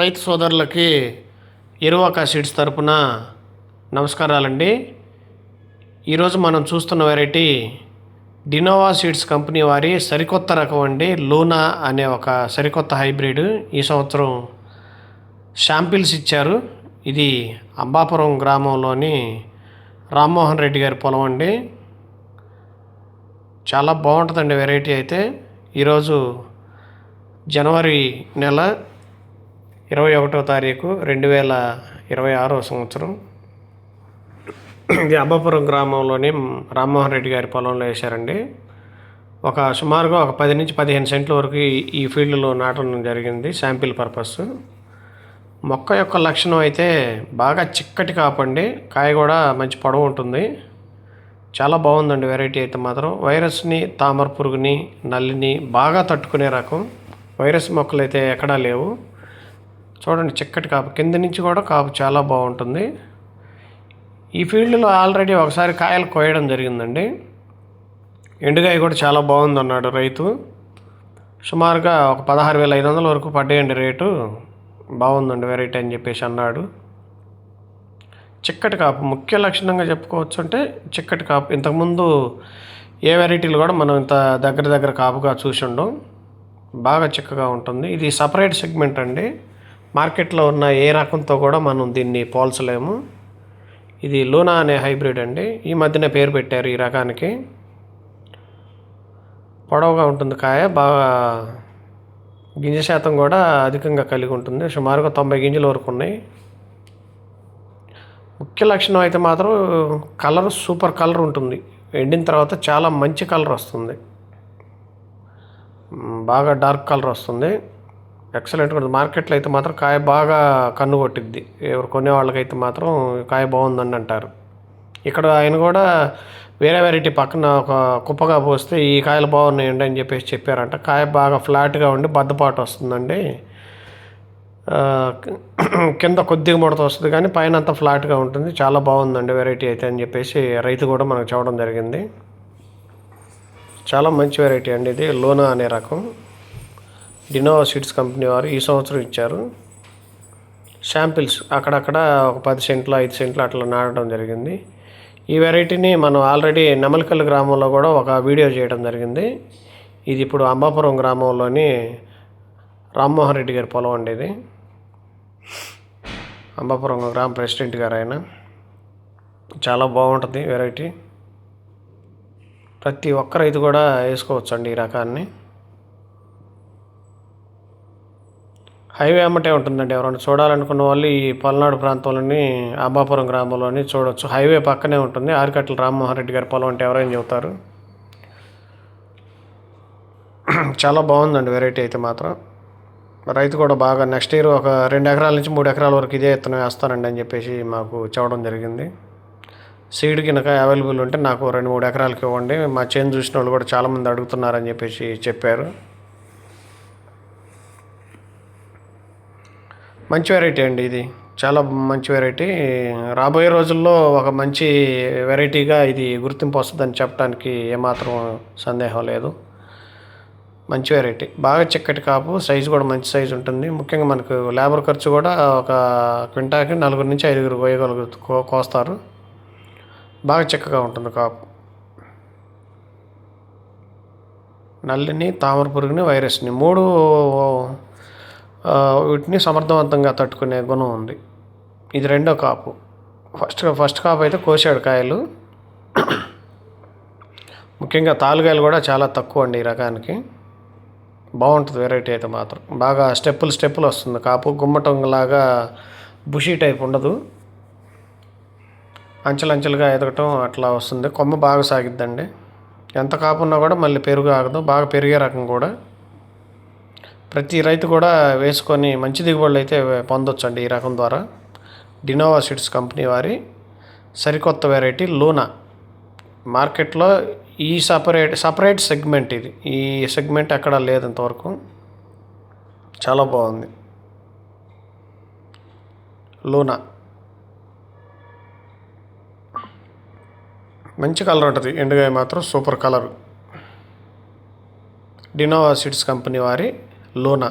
రైతు సోదరులకి ఎరువాక సీడ్స్ తరపున నమస్కారాలండి. ఈరోజు మనం చూస్తున్న వెరైటీ డినోవా సీడ్స్ కంపెనీ వారి సరికొత్త రకం అండి లూనా అనే ఒక సరికొత్త హైబ్రిడ్. ఈ సంవత్సరం శాంపిల్స్ ఇచ్చారు. ఇది అంబాపురం గ్రామంలోని రామ్మోహన్ రెడ్డి గారి పొలం అండి. చాలా బాగుంటుందండి వెరైటీ అయితే. ఈరోజు జనవరి నెల ఇరవై ఒకటో తారీఖు రెండు వేల ఇరవై ఆరో సంవత్సరం. ఇది అబ్బాపురం గ్రామంలోని రామ్మోహన్ రెడ్డి గారి పొలంలో వేశారండి. ఒక సుమారుగా ఒక పది నుంచి పదిహేను సెంట్ల వరకు ఈ- ఫీల్డ్లో నాటడం జరిగింది శాంపిల్ పర్పస్. మొక్క యొక్క లక్షణం అయితే బాగా చిక్కటి కాపండి కాయ కూడా మంచి పొడవు ఉంటుంది. చాలా బాగుందండి వెరైటీ అయితే మాత్రం. వైరస్ని తామర పురుగుని నల్లిని బాగా తట్టుకునే రకం. వైరస్ మొక్కలు అయితే ఎక్కడా లేవు. చూడండి చిక్కటి కాపు. కింద నుంచి కూడా కాపు చాలా బాగుంటుంది. ఈ ఫీల్డ్లో ఆల్రెడీ ఒకసారి కాయలు కోయడం జరిగిందండి. ఎండుగాయ కూడా చాలా బాగుంది అన్నాడు రైతు. సుమారుగా ఒక పదహారు వేల ఐదు వందల వరకు పడ్డాయండి రేటు. బాగుందండి వెరైటీ అని చెప్పేసి అన్నాడు. చిక్కటి కాపు ముఖ్య లక్షణంగా చెప్పుకోవచ్చు అంటే చిక్కటి కాపు. ఇంతకుముందు ఏ వెరైటీలు కూడా మనం ఇంత దగ్గర దగ్గర కాపుగా చూసి ఉండం. బాగా చిక్కగా ఉంటుంది. ఇది సపరేట్ సెగ్మెంట్ అండి. మార్కెట్లో ఉన్న ఏ రకంతో కూడా మనం దీన్ని పోల్చలేము. ఇది లూనా అనే హైబ్రిడ్ అండి. ఈ మధ్యన పేరు పెట్టారు ఈ రకానికి. పొడవుగా ఉంటుంది కాయ బాగా గింజ శాతం కూడా అధికంగా కలిగి ఉంటుంది. సుమారుగా తొంభై గింజల వరకు ఉన్నాయి. ముఖ్య లక్షణం అయితే మాత్రం కలర్ సూపర్ కలర్ ఉంటుంది. ఎండిన తర్వాత చాలా మంచి కలర్ వస్తుంది. బాగా డార్క్ కలర్ వస్తుంది. ఎక్సలెంట్గా ఉంటుంది. మార్కెట్లో అయితే మాత్రం కాయ బాగా కన్ను కొట్టిద్ది. ఎవరు కొనేవాళ్ళకైతే మాత్రం కాయ బాగుందని అంటారు. ఇక్కడ ఆయన కూడా వేరే వెరైటీ పక్కన ఒక కుప్పగా పోస్తే ఈ కాయలు బాగున్నాయండి అని చెప్పేసి చెప్పారంట. కాయ బాగా ఫ్లాట్గా ఉండి బద్దపాటు వస్తుందండి. కింద కొద్దిగా ముడత వస్తుంది కానీ పైన అంతా ఫ్లాట్గా ఉంటుంది. చాలా బాగుందండి వెరైటీ అయితే అని చెప్పేసి రైతు కూడా మనకు చెప్పడం జరిగింది. చాలా మంచి వెరైటీ అండి ఇది. లోనా అనే రకం. డినోవా సీడ్స్ కంపెనీ వారు ఈ సంవత్సరం ఇచ్చారు. శాంపిల్స్ అక్కడక్కడ ఒక పది సెంట్లు ఐదు సెంట్లు అట్లా నాటడం జరిగింది. ఈ వెరైటీని మనం ఆల్రెడీ నెమలికల్ గ్రామంలో కూడా ఒక వీడియో చేయడం జరిగింది. ఇది ఇప్పుడు అంబాపురం గ్రామంలోని రామ్మోహన్ రెడ్డి గారి పొలం అండి ఇది. అంబాపురం గ్రామ ప్రెసిడెంట్ గారు ఆయన. చాలా బాగుంటుంది వెరైటీ. ప్రతి ఒక్క రైతు కూడా వేసుకోవచ్చు అండి ఈ రకాన్ని. హైవే అమ్మటే ఉంటుందండి ఎవరైనా చూడాలనుకున్న వాళ్ళు ఈ పల్నాడు ప్రాంతంలోని అంబాపురం గ్రామంలోని చూడొచ్చు. హైవే పక్కనే ఉంటుంది. ఆరికట్ల రామ్మోహన్ రెడ్డి గారి పొలం అంటే ఎవరైనా చెబుతారు. చాలా బాగుందండి వెరైటీ అయితే మాత్రం. రైతు కూడా బాగా నెక్స్ట్ ఇయర్ ఒక రెండు ఎకరాల నుంచి మూడు ఎకరాల వరకు ఇదే విత్తనం వేస్తానండి అని చెప్పేసి మాకు చెప్పడం జరిగింది. సీడ్ కనుక అవైలబుల్ ఉంటే నాకు రెండు మూడు ఎకరాలకి ఇవ్వండి. మా చేను చూసిన వాళ్ళు కూడా చాలామంది అడుగుతున్నారని చెప్పేసి చెప్పారు. మంచి వెరైటీ అండి ఇది. చాలా మంచి వెరైటీ రాబోయే రోజుల్లో ఒక మంచి వెరైటీగా ఇది గుర్తింపు వస్తుందని చెప్పడానికి ఏమాత్రం సందేహం లేదు. మంచి వెరైటీ బాగా చిక్కటి కాపు సైజు కూడా మంచి సైజు ఉంటుంది. ముఖ్యంగా మనకు లేబర్ ఖర్చు కూడా ఒక క్వింటాకి నలుగురు నుంచి ఐదుగురు కోయగలుగు కో- కోస్తారు. బాగా చిక్కగా ఉంటుంది కాపు. నల్లిని తామర పురుగుని వైరస్ని మూడు వీటిని సమర్థవంతంగా తట్టుకునే గుణం ఉంది. ఇది రెండో కాపు. ఫస్ట్ ఫస్ట్ కాపు అయితే కోసాడు కాయలు. ముఖ్యంగా తాలుగాయలు కూడా చాలా తక్కువ అండి ఈ రకానికి. బాగుంటుంది వెరైటీ అయితే మాత్రం. బాగా స్టెప్పులు స్టెప్పులు వస్తుంది. కాపు గుమ్మటంలాగా బుషీ టైప్ ఉండదు. అంచెలంచెలుగా ఎదగటం అట్లా వస్తుంది. కొమ్మ బాగా సాగిద్దండి. ఎంత కాపు ఉన్నా కూడా మళ్ళీ పెరుగు ఆగదు. బాగా పెరిగే రకం కూడా. ప్రతి రైతు కూడా వేసుకొని మంచి దిగుబడులు అయితే పొందొచ్చండి ఈ రకం ద్వారా. డినోవా సీడ్స్ కంపెనీ వారి సరికొత్త వెరైటీ లూనా మార్కెట్లో ఈ సపరేట్ సపరేట్ సెగ్మెంట్ ఇది. ఈ సెగ్మెంట్ ఎక్కడ లేదు ఇంతవరకు చాలా బాగుంది. లూనా మంచి కలర్ ఉంటుంది. ఎండుగాయ మాత్రం super colour Dinova seeds company వారి లూనా